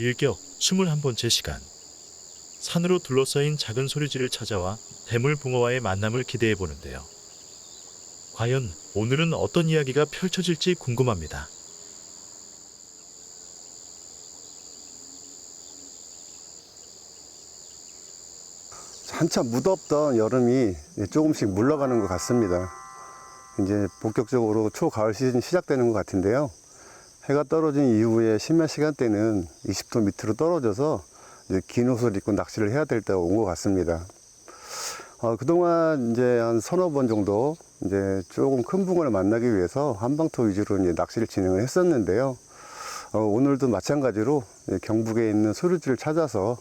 일격 21번째 시간. 산으로 둘러싸인 작은 소리지를 찾아와 대물 붕어와의 만남을 기대해 보는데요. 과연 오늘은 어떤 이야기가 펼쳐질지 궁금합니다. 한참 무덥던 여름이 조금씩 물러가는 것 같습니다. 이제 본격적으로 초가을 시즌이 시작되는 것 같은데요. 해가 떨어진 이후에 심야 시간대는 20도 밑으로 떨어져서 이제 긴 옷을 입고 낚시를 해야 될 때가 온 것 같습니다. 어, 그동안 이제 한 서너 번 정도 이제 조금 큰 붕어를 만나기 위해서 한방토 위주로 이제 낚시를 진행을 했었는데요. 어, 오늘도 마찬가지로 경북에 있는 소류지를 찾아서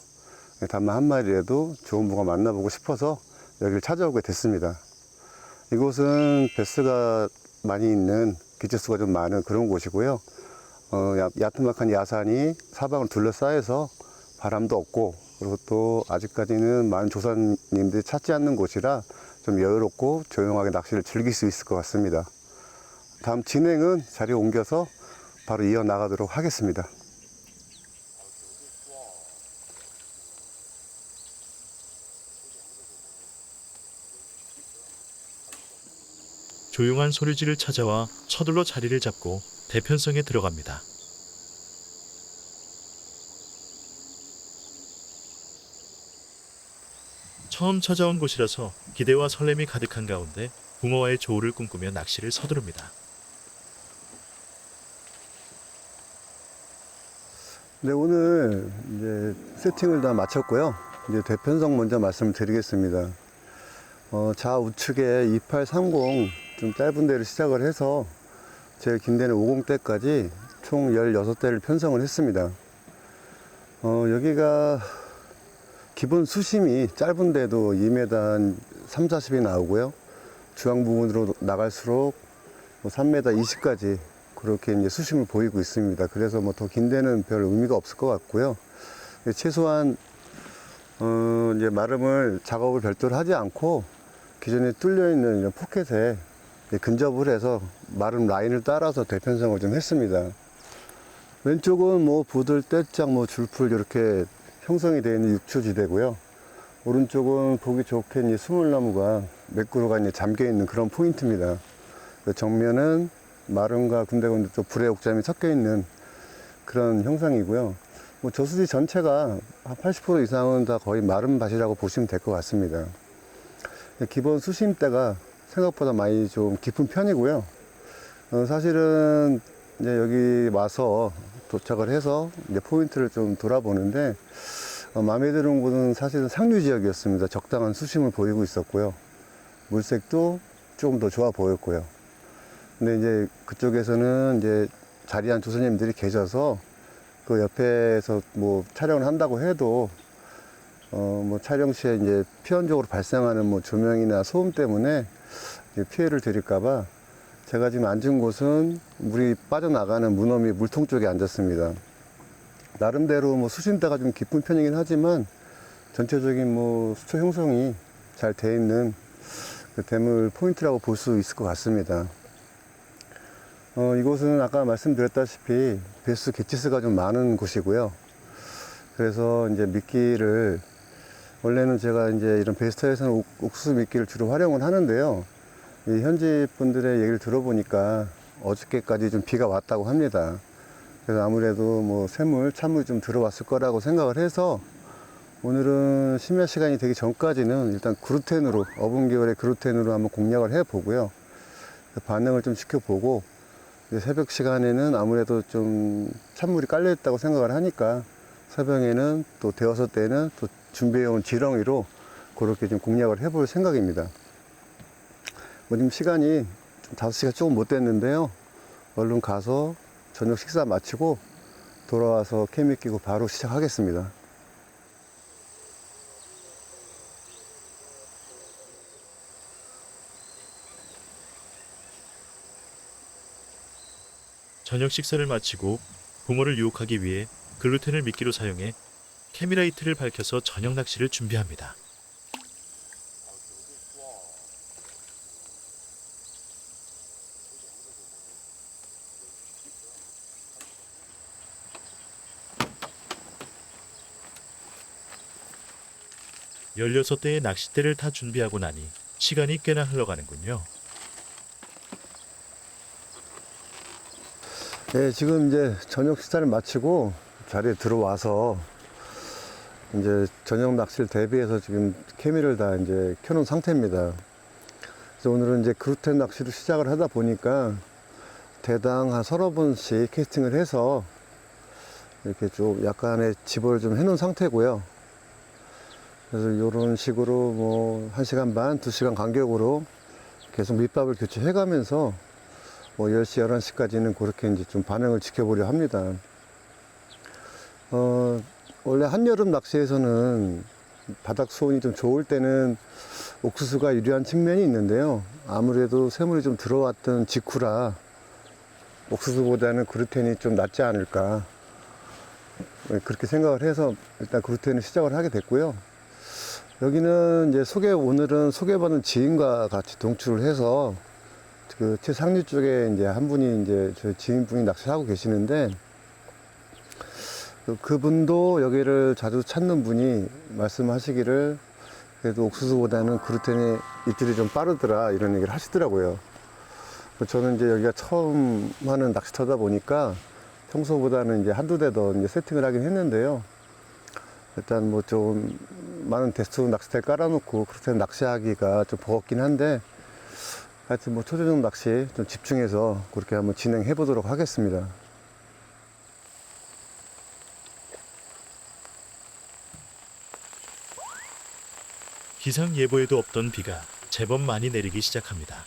다만 한 마리라도 좋은 붕어 만나보고 싶어서 여기를 찾아오게 됐습니다. 이곳은 베스가 많이 있는 기체수가 좀 많은 그런 곳이고요. 어, 야- 야트막한 야산이 사방을 둘러싸여서 바람도 없고 그리고 또 아직까지는 많은 조사님들이 찾지 않는 곳이라 좀 여유롭고 조용하게 낚시를 즐길 수 있을 것 같습니다. 다음 진행은 자리에 옮겨서 바로 이어 나가도록 하겠습니다. 조용한 소리지를 찾아와 서둘러 자리를 잡고 대편성에 들어갑니다. 처음 찾아온 곳이라서 기대와 설렘이 가득한 가운데 붕어와의 조우를 꿈꾸며 낚시를 서두릅니다. 네, 오늘 이제 세팅을 다 마쳤고요. 이제 대편성 먼저 말씀드리겠습니다. 어, 좌우측에 2830 좀 짧은 데를 시작을 해서 긴 데는 50대까지 총 16대를 편성을 했습니다. 어, 여기가 기본 수심이 짧은데도 2m 한 3, 40이 나오고요. 중앙 부분으로 나갈수록 뭐 3m 20까지 그렇게 이제 수심을 보이고 있습니다. 그래서 뭐 더 긴 데는 별 의미가 없을 것 같고요. 최소한 어 이제 마름을 작업을 별도로 하지 않고 기존에 뚫려 있는 포켓에 근접을 해서 마름 라인을 따라서 대편성을 좀 했습니다. 왼쪽은 뭐 부들, 떼짝, 뭐 줄풀 이렇게 형성이 되어 있는 육초지대고요. 오른쪽은 보기 좋게 이제 스물나무가 매꾸로가 이제 잠겨 있는 그런 포인트입니다. 그 정면은 마름과 군데군데 또 불의 옥잠이 섞여 있는 그런 형상이고요. 뭐 저수지 전체가 한 80% 이상은 다 거의 마름 밭이라고 보시면 될 것 같습니다. 기본 수심대가 생각보다 많이 좀 깊은 편이고요. 어, 사실은 이제 여기 와서 도착을 해서 이제 포인트를 좀 돌아보는데 어, 마음에 드는 곳은 사실은 상류 지역이었습니다. 적당한 수심을 보이고 있었고요. 물색도 조금 더 좋아 보였고요. 근데 이제 그쪽에서는 이제 자리한 조선님들이 계셔서 그 옆에서 뭐 촬영을 한다고 해도 어 뭐 촬영 시에 이제 필연적으로 발생하는 뭐 조명이나 소음 때문에 피해를 드릴까봐 제가 지금 앉은 곳은 물이 빠져나가는 문어미 물통 쪽에 앉았습니다. 나름대로 뭐 수심대가 좀 깊은 편이긴 하지만 전체적인 뭐 수초 형성이 잘 돼 있는 그 대물 포인트라고 볼 수 있을 것 같습니다. 어, 이곳은 아까 말씀드렸다시피 배수 개체수가 좀 많은 곳이고요. 그래서 이제 미끼를 원래는 제가 이제 이런 베스터에서는 옥- 옥수수 미끼를 주로 활용을 하는데요. 이 현지 분들의 얘기를 들어보니까 어저께까지 좀 비가 왔다고 합니다. 그래서 아무래도 뭐 새물, 찬물이 좀 들어왔을 거라고 생각을 해서 오늘은 심야 시간이 되기 전까지는 일단 그루텐으로, 어분 계열의 그루텐으로 한번 공략을 해 보고요. 그 반응을 좀 지켜보고 새벽 시간에는 아무래도 좀 찬물이 깔려 있다고 생각을 하니까 새벽에는 또 대여섯 때는 또 준비해온 지렁이로 그렇게 좀 공략을 해볼 생각입니다. 뭐 지금 시간이 좀 5시가 조금 못 됐는데요. 얼른 가서 저녁 식사 마치고 돌아와서 케미 끼고 바로 시작하겠습니다. 저녁 식사를 마치고 붕어를 유혹하기 위해 글루텐을 미끼로 사용해 캐미라이트를 밝혀서 저녁 낚시를 준비합니다. 16대의 낚싯대를 다 준비하고 나니 시간이 꽤나 흘러가는군요. 네, 지금 이제 저녁 식사를 마치고 자리에 들어와서 이제 저녁 낚시를 대비해서 지금 케미를 다 이제 켜놓은 상태입니다. 그래서 오늘은 이제 그루텐 낚시로 시작을 하다 보니까 대당 한 서너 번씩 캐스팅을 해서 이렇게 좀 약간의 집어를 좀 해놓은 상태고요. 그래서 이런 식으로 뭐 1시간 반, 2시간 간격으로 계속 밑밥을 교체해 가면서 뭐 10시, 11시까지는 그렇게 이제 좀 반응을 지켜보려 합니다. 어, 원래 한여름 낚시에서는 바닥 수온이 좀 좋을 때는 옥수수가 유리한 측면이 있는데요. 아무래도 새물이 좀 들어왔던 직후라 옥수수보다는 그루텐이 좀 낫지 않을까. 네, 그렇게 생각을 해서 일단 그루텐을 시작을 하게 됐고요. 여기는 이제 소개, 오늘은 소개받은 지인과 같이 동출을 해서 그 최상류 쪽에 이제 한 분이 이제 저희 지인분이 낚시를 하고 계시는데 그- 그분도 여기를 자주 찾는 분이 말씀하시기를 그래도 옥수수보다는 그루텐이 입질이 좀 빠르더라 이런 얘기를 하시더라고요. 저는 이제 여기가 처음 하는 낚시터다 보니까 평소보다는 이제 한두 대더 이제 세팅을 하긴 했는데요. 일단 뭐 좀 많은 대수 낚싯대 깔아놓고 그렇게 낚시하기가 좀 버겁긴 한데 하여튼 뭐 초저녁 낚시 좀 집중해서 그렇게 한번 진행해 보도록 하겠습니다. 기상 예보에도 없던 비가 제법 많이 내리기 시작합니다.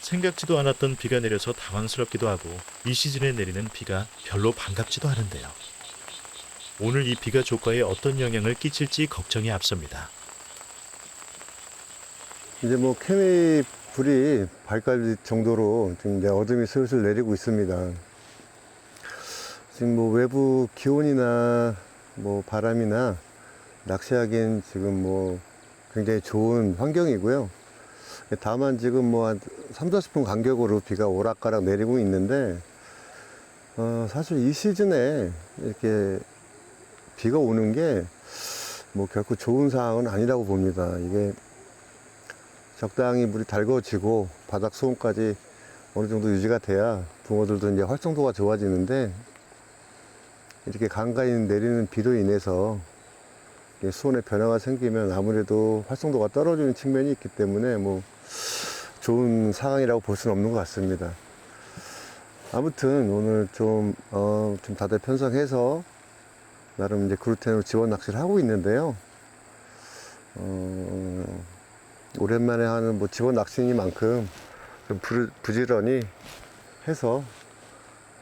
생각지도 않았던 비가 내려서 당황스럽기도 하고 이 시즌에 내리는 비가 별로 반갑지도 않은데요. 오늘 이 비가 조과에 어떤 영향을 끼칠지 걱정이 앞섭니다. 이제 뭐 케미 불이 발갈 정도로 지금 이제 어둠이 슬슬 내리고 있습니다. 지금 뭐 외부 기온이나 뭐 바람이나 낚시하기엔 지금 뭐 굉장히 좋은 환경이고요. 다만 지금 뭐 한 3, 40분 간격으로 비가 오락가락 내리고 있는데, 어, 사실 이 시즌에 이렇게 비가 오는 게 뭐 결코 좋은 상황은 아니라고 봅니다. 이게 적당히 물이 달궈지고 바닥 수온까지 어느 정도 유지가 돼야 붕어들도 이제 활성도가 좋아지는데 이렇게 간간히 내리는 비로 인해서 수온의 변화가 생기면 아무래도 활성도가 떨어지는 측면이 있기 때문에 뭐 좋은 상황이라고 볼 수는 없는 것 같습니다. 아무튼 오늘 좀, 어, 좀 다들 편성해서 나름 이제 그루텐으로 지원 낚시를 하고 있는데요. 어, 오랜만에 하는 뭐 지원 낚시니만큼 좀 부, 부지런히 해서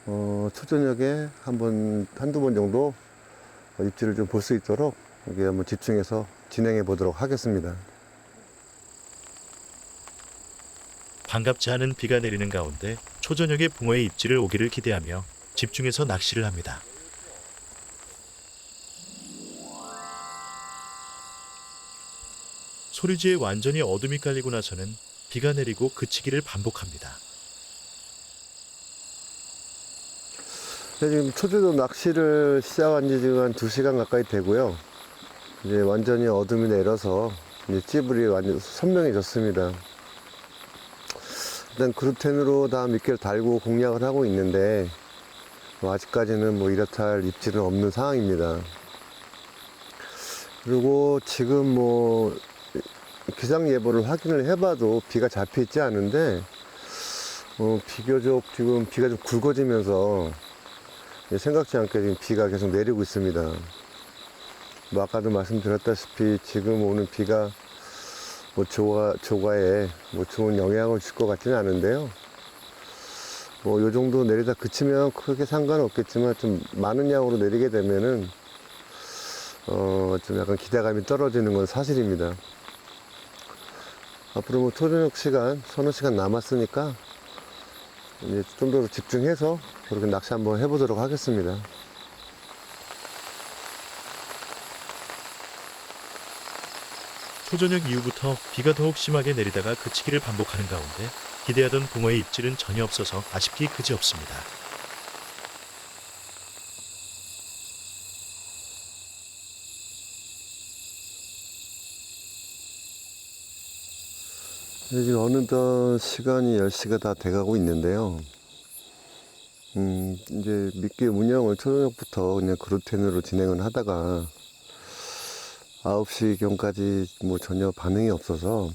어, 초저녁에 한 번, 한두 번 정도 입질을 좀 볼 수 있도록 여기 한번 집중해서 진행해 보도록 하겠습니다. 반갑지 않은 비가 내리는 가운데 초저녁에 붕어의 입질을 오기를 기대하며 집중해서 낚시를 합니다. 소리지에 완전히 어둠이 깔리고 나서는 비가 내리고 그치기를 반복합니다. 네, 지금 초저녁 낚시를 시작한 지 지금 한 2시간 가까이 되고요. 이제 완전히 어둠이 내려서 이제 찌불이 완전 선명해졌습니다. 일단 그루텐으로 다 미끼를 달고 공략을 하고 있는데 뭐 아직까지는 뭐 이렇다 할 입질은 없는 상황입니다. 그리고 지금 뭐 기상 예보를 확인을 해봐도 비가 잡혀 있지 않은데 어, 비교적 지금 비가 좀 굵어지면서 생각지 않게 지금 비가 계속 내리고 있습니다. 뭐 아까도 말씀드렸다시피 지금 오는 비가 뭐 조가, 조가에 뭐 좋은 영향을 줄 것 같지는 않은데요. 뭐 요 정도 내리다 그치면 크게 상관없겠지만 좀 많은 양으로 내리게 되면은 어, 좀 약간 기대감이 떨어지는 건 사실입니다. 앞으로 뭐 초저녁 시간, 서너 시간 남았으니까 이제 좀 더 집중해서 그렇게 낚시 한번 해보도록 하겠습니다. 초저녁 이후부터 비가 더욱 심하게 내리다가 그치기를 반복하는 가운데 기대하던 붕어의 입질은 전혀 없어서 아쉽기 그지없습니다. 지금 어느덧 시간이 10시가 다 돼가고 있는데요. 음, 이제 미끼 운영을 초저녁부터 그냥 그루텐으로 진행을 하다가 9시경까지 뭐 전혀 반응이 없어서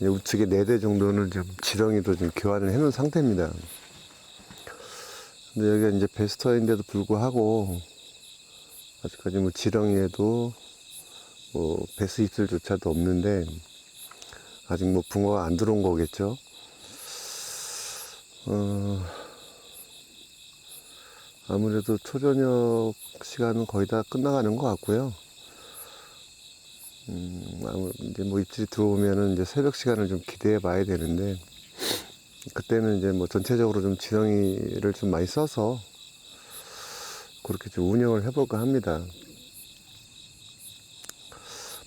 우측에 4대 정도는 좀 지렁이도 좀 교환을 해놓은 상태입니다. 근데 여기가 이제 베스터인데도 불구하고 아직까지 뭐 지렁이에도 뭐 베스 입술조차도 없는데 아직 뭐 붕어가 안 들어온 거겠죠. 어, 아무래도 초저녁 시간은 거의 다 끝나가는 것 같고요. 음, 아무 이제 뭐 입질이 들어오면은 이제 새벽 시간을 좀 기대해 봐야 되는데 그때는 이제 뭐 전체적으로 좀 지렁이를 좀 많이 써서 그렇게 좀 운영을 해볼까 합니다.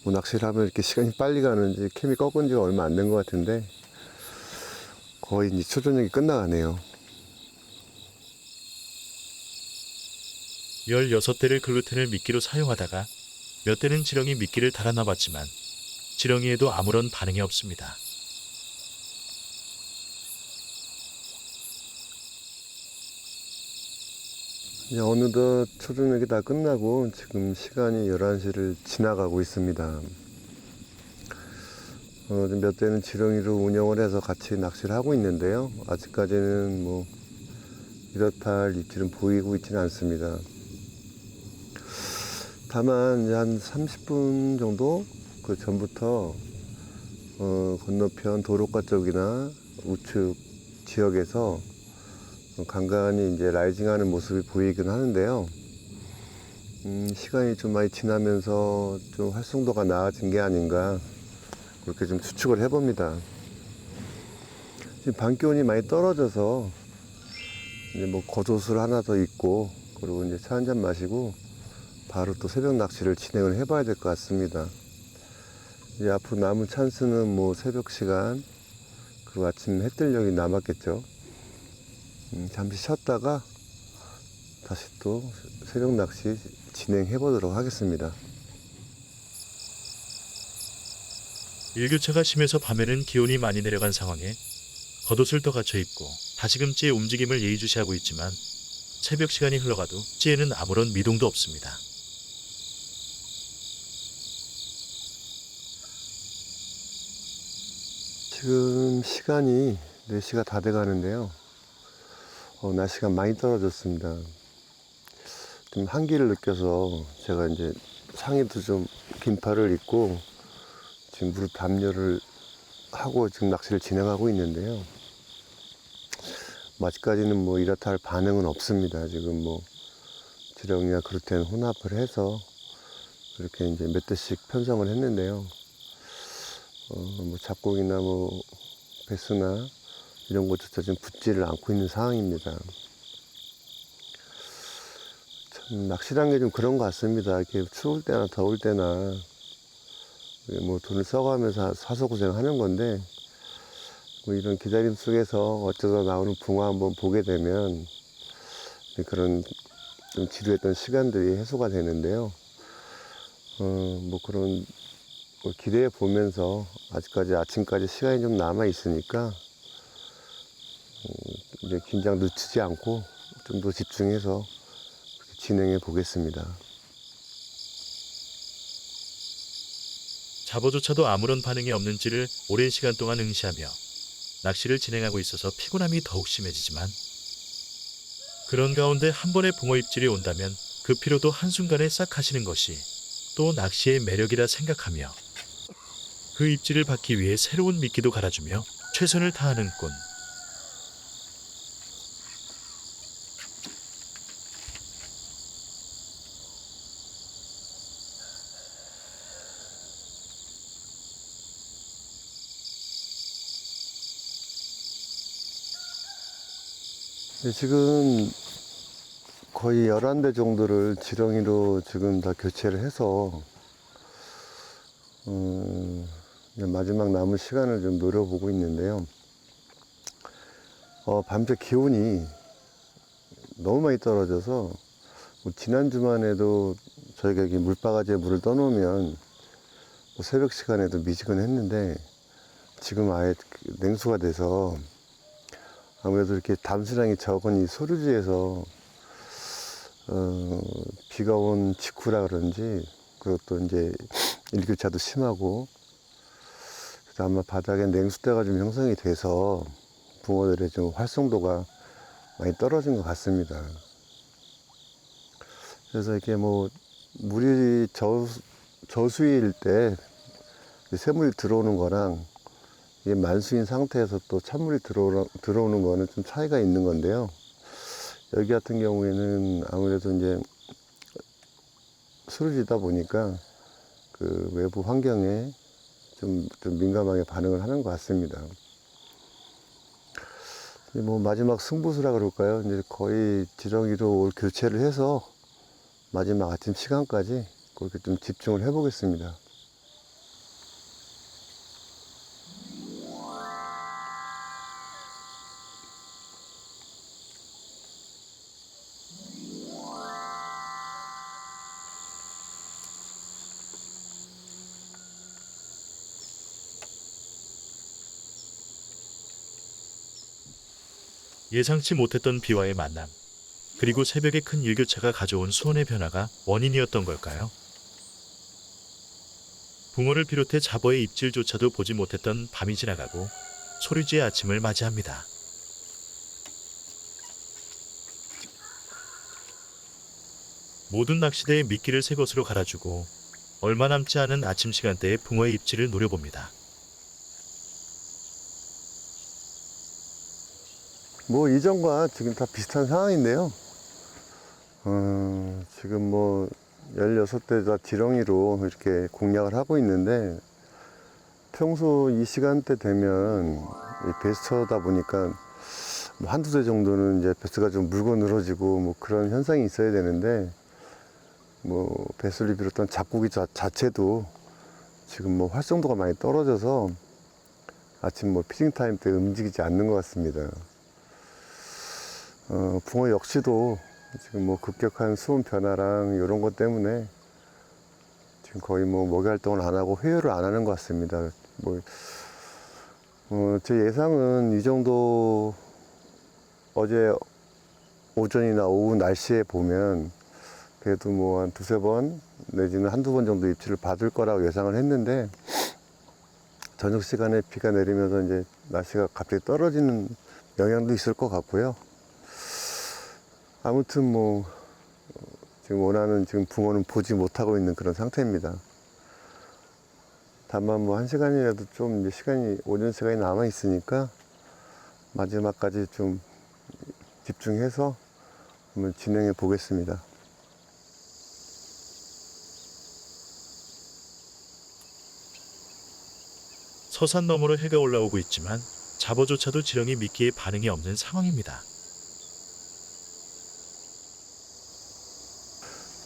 뭐 낚시를 하면 이렇게 시간이 빨리 가는지 캠이 꺾은 지가 얼마 안 된 것 같은데 거의 이제 초저녁이 끝나가네요. 16대를 글루텐을 미끼로 사용하다가 몇 대는 지렁이 미끼를 달아놔 봤지만 지렁이에도 아무런 반응이 없습니다. 이제 어느덧 초저녁이 다 끝나고 지금 시간이 11시를 지나가고 있습니다. 어, 좀몇 대는 지렁이로 운영을 해서 같이 낚시를 하고 있는데요. 아직까지는 뭐 이렇다 할 입질은 보이고 있지는 않습니다. 다만 한 30분 정도 그 전부터 어, 건너편 도로가 쪽이나 우측 지역에서 간간히 이제 라이징하는 모습이 보이긴 하는데요. 음, 시간이 좀 많이 지나면서 좀 활성도가 나아진 게 아닌가 그렇게 좀 추측을 해봅니다. 지금 밤 기온이 많이 떨어져서 이제 뭐 겉옷을 하나 더 입고 그리고 이제 차 한 잔 마시고 바로 또 새벽 낚시를 진행을 해봐야 될 것 같습니다. 이제 앞으로 남은 찬스는 뭐 새벽 시간 그리고 아침 해뜰력이 남았겠죠. 음, 잠시 쉬었다가 다시 또 새벽 낚시 진행해 보도록 하겠습니다. 일교차가 심해서 밤에는 기온이 많이 내려간 상황에 겉옷을 더 갖춰 입고 다시금 찌의 움직임을 예의주시하고 있지만 새벽 시간이 흘러가도 찌에는 아무런 미동도 없습니다. 지금 시간이 4시가 다 돼 가는데요. 어, 날씨가 많이 떨어졌습니다. 좀 한기를 느껴서 제가 이제 상의도 좀 긴팔을 입고 지금 무릎 담요를 하고 지금 낚시를 진행하고 있는데요. 뭐 아직까지는 뭐 이렇다 할 반응은 없습니다. 지금 뭐 지렁이와 그루텐 혼합을 해서 그렇게 이제 몇 대씩 편성을 했는데요. 어, 뭐 잡곡이나 뭐 배수나 이런 것조차 지금 붙지를 않고 있는 상황입니다. 참 낚시란 게 좀 그런 것 같습니다. 이렇게 추울 때나 더울 때나 뭐 돈을 써가면서 사서 고생하는 건데 뭐 이런 기다림 속에서 어쩌다 나오는 붕어 한번 보게 되면 그런 좀 지루했던 시간들이 해소가 되는데요. 어, 뭐 그런 뭐 기대해 보면서 아직까지 아침까지 시간이 좀 남아 있으니까 어, 이제 긴장 늦추지 않고 좀 더 집중해서 진행해 보겠습니다. 잡어조차도 아무런 반응이 없는지를 오랜 시간 동안 응시하며 낚시를 진행하고 있어서 피곤함이 더욱 심해지지만 그런 가운데 한 번의 붕어 입질이 온다면 그 피로도 한순간에 싹 가시는 것이 또 낚시의 매력이라 생각하며 그 입질을 받기 위해 새로운 미끼도 갈아주며 최선을 다하는 꾼. 지금 거의 11대 정도를 지렁이로 지금 다 교체를 해서 음, 마지막 남은 시간을 좀 노려보고 있는데요. 어, 밤새 기온이 너무 많이 떨어져서 뭐 지난 주만 해도 저희가 여기 물바가지에 물을 떠놓으면 뭐 새벽 시간에도 미지근 했는데 지금 아예 그 냉수가 돼서 아무래도 이렇게 담수량이 적은 이 소류지에서 어, 비가 온 직후라 그런지 그것도 이제 일교차도 심하고 그래서 아마 바닥에 냉수대가 좀 형성이 돼서 붕어들의 좀 활성도가 많이 떨어진 것 같습니다. 그래서 이렇게 뭐 물이 저, 저수위일 때 새물이 들어오는 거랑 이게 만수인 상태에서 또 찬물이 들어오는, 들어오는 거는 좀 차이가 있는 건데요. 여기 같은 경우에는 아무래도 이제 수르지다 보니까 그 외부 환경에 좀, 좀 민감하게 반응을 하는 것 같습니다. 뭐 마지막 승부수라 그럴까요? 이제 거의 지렁이로 올 교체를 해서 마지막 아침 시간까지 그렇게 좀 집중을 해보겠습니다. 예상치 못했던 비와의 만남, 그리고 새벽에 큰 일교차가 가져온 수온의 변화가 원인이었던 걸까요? 붕어를 비롯해 잡어의 입질조차도 보지 못했던 밤이 지나가고 소리지의 아침을 맞이합니다. 모든 낚시대의 미끼를 새 것으로 갈아주고 얼마 남지 않은 아침 시간대에 붕어의 입질을 노려봅니다. 뭐 이전과 지금 다 비슷한 상황인데요. 어, 지금 뭐 16대 다 지렁이로 이렇게 공략을 하고 있는데 평소 이 시간대 되면 이 베스터다 보니까 뭐 한두 대 정도는 이제 베스가 좀 물고 늘어지고 뭐 그런 현상이 있어야 되는데 뭐 베스를 비롯한 잡고기 자, 자체도 지금 뭐 활성도가 많이 떨어져서 아침 뭐 피딩 타임 때 움직이지 않는 것 같습니다. 어, 붕어 역시도 지금 뭐 급격한 수온 변화랑 이런 것 때문에 지금 거의 뭐 먹이 활동을 안 하고 회유를 안 하는 것 같습니다. 뭐, 어, 제 예상은 이 정도 어제 오전이나 오후 날씨에 보면 그래도 뭐 한 두세 번 내지는 한두 번 정도 입질을 받을 거라고 예상을 했는데 저녁 시간에 비가 내리면서 이제 날씨가 갑자기 떨어지는 영향도 있을 것 같고요. 아무튼 뭐 어, 지금 원하는 지금 붕어는 보지 못하고 있는 그런 상태입니다. 다만 뭐 한 시간이라도 좀 시간이 오전 시간이 남아 있으니까 마지막까지 좀 집중해서 한번 진행해 보겠습니다. 서산 너머로 해가 올라오고 있지만 잡어조차도 지렁이 미끼에 반응이 없는 상황입니다.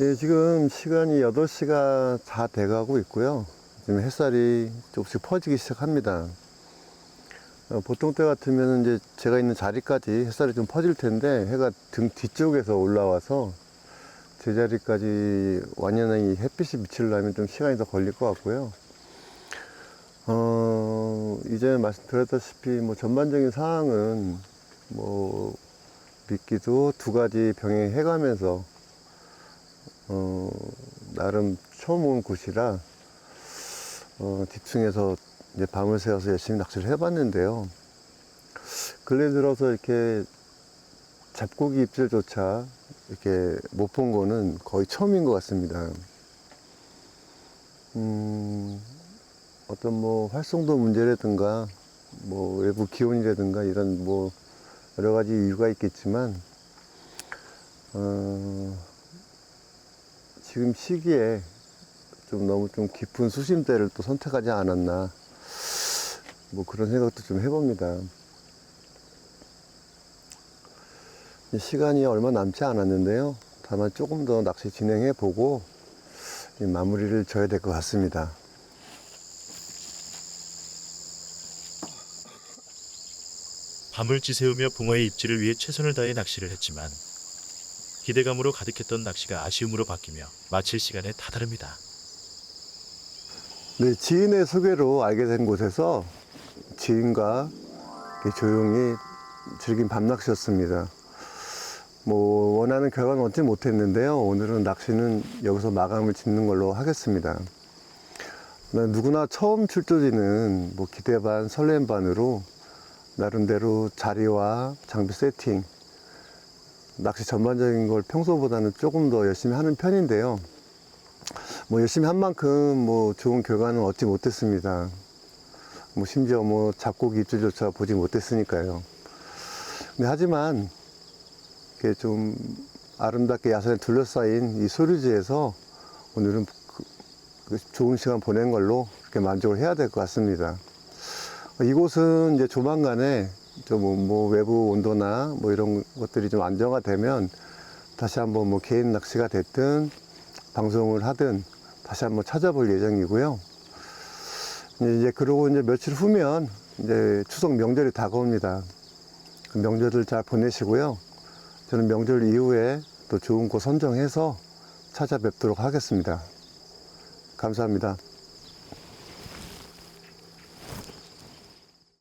예, 지금 시간이 8시가 다 돼가고 있고요. 지금 햇살이 조금씩 퍼지기 시작합니다. 어, 보통 때 같으면 이제 제가 있는 자리까지 햇살이 좀 퍼질 텐데 해가 등 뒤쪽에서 올라와서 제 자리까지 완연히 햇빛이 비치려면 좀 시간이 더 걸릴 것 같고요. 어, 이제 말씀드렸다시피 뭐 전반적인 상황은 뭐 미끼도 두 가지 병행해 가면서 어, 나름 처음 온 곳이라 어, 집중해서 이제 밤을 새워서 열심히 낚시를 해봤는데요. 근래 들어서 이렇게 잡고기 입질조차 이렇게 못 본 거는 거의 처음인 것 같습니다. 음, 어떤 뭐 활성도 문제라든가 뭐 외부 기온이라든가 이런 뭐 여러 가지 이유가 있겠지만 어, 지금 시기에 좀 너무 좀 깊은 수심대를 또 선택하지 않았나 뭐 그런 생각도 좀 해봅니다. 이 시간이 얼마 남지 않았는데요. 다만 조금 더 낚시 진행해 보고 이 마무리를 져야 될 것 같습니다. 밤을 지새우며 붕어의 입질을 위해 최선을 다해 낚시를 했지만 기대감으로 가득했던 낚시가 아쉬움으로 바뀌며 마칠 시간에 다다릅니다. 네, 지인의 소개로 알게 된 곳에서 지인과 조용히 즐긴 밤낚시였습니다. 뭐 원하는 결과는 얻지 못했는데요. 오늘은 낚시는 여기서 마감을 짓는 걸로 하겠습니다. 나 누구나 처음 출조지는 뭐 기대 반 설렘 반으로 나름대로 자리와 장비 세팅 낚시 전반적인 걸 평소보다는 조금 더 열심히 하는 편인데요. 뭐 열심히 한 만큼 뭐 좋은 결과는 얻지 못했습니다. 뭐 심지어 뭐 잡고기 입질조차 보지 못했으니까요. 근데 하지만 이렇게 좀 아름답게 야산에 둘러싸인 이 소류지에서 오늘은 그- 그 좋은 시간 보낸 걸로 그렇게 만족을 해야 될 것 같습니다. 이곳은 이제 조만간에 좀 뭐 외부 온도나 뭐 이런 것들이 좀 안정화되면 다시 한번 뭐 개인 낚시가 됐든 방송을 하든 다시 한번 찾아볼 예정이고요. 이제 그러고 이제 며칠 후면 이제 추석 명절이 다가옵니다. 그 명절을 잘 보내시고요. 저는 명절 이후에 또 좋은 곳 선정해서 찾아뵙도록 하겠습니다. 감사합니다.